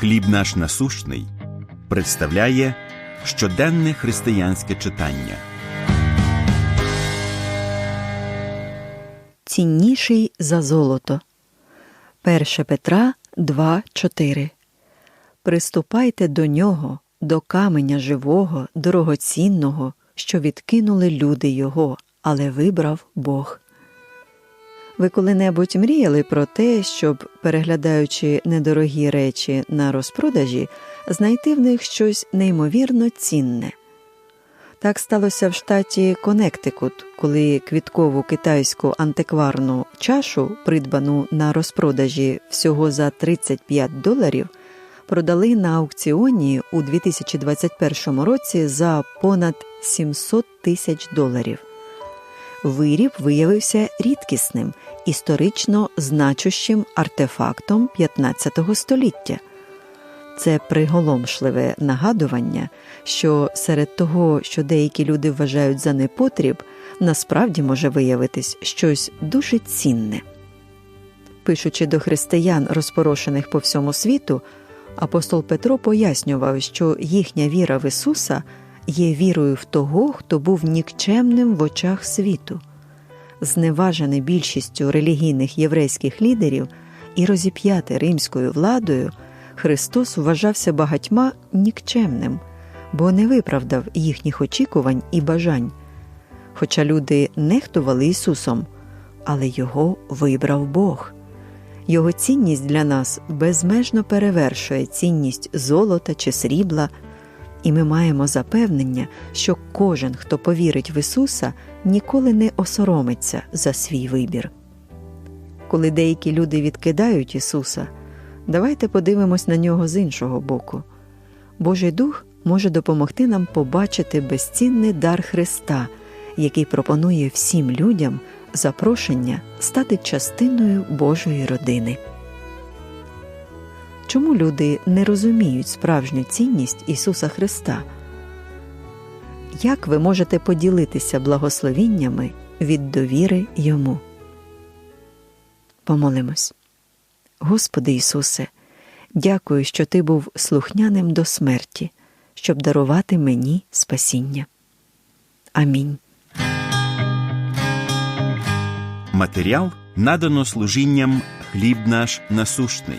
Хліб наш насущний представляє щоденне християнське читання. Цінніший за золото. 1 Петра 2.4 Приступайте до нього, до каменя живого, дорогоцінного, що відкинули люди його, але вибрав Бог. Ви коли-небудь мріяли про те, щоб, переглядаючи недорогі речі на розпродажі, знайти в них щось неймовірно цінне. Так сталося в штаті Коннектикут, коли квіткову китайську антикварну чашу, придбану на розпродажі всього за 35 доларів, продали на аукціоні у 2021 році за понад 700 тисяч доларів. Виріб виявився рідкісним, історично значущим артефактом 15 століття. Це приголомшливе нагадування, що серед того, що деякі люди вважають за непотріб, насправді може виявитись щось дуже цінне. Пишучи до християн, розпорошених по всьому світу, апостол Петро пояснював, що їхня віра в Ісуса є вірою в того, хто був нікчемним в очах світу. Зневажений більшістю релігійних єврейських лідерів і розіп'ятий римською владою, Христос вважався багатьма нікчемним, бо не виправдав їхніх очікувань і бажань. Хоча люди нехтували Ісусом, але Його вибрав Бог. Його цінність для нас безмежно перевершує цінність золота чи срібла, і ми маємо запевнення, що кожен, хто повірить в Ісуса, ніколи не осоромиться за свій вибір. Коли деякі люди відкидають Ісуса, давайте подивимось на нього з іншого боку. Божий Дух може допомогти нам побачити безцінний дар Христа, який пропонує всім людям запрошення стати частиною Божої родини. Чому люди не розуміють справжню цінність Ісуса Христа? Як ви можете поділитися благословіннями від довіри Йому? Помолимось. Господи Ісусе, дякую, що Ти був слухняним до смерті, щоб дарувати мені спасіння. Амінь. Матеріал надано служінням хліб наш насущний.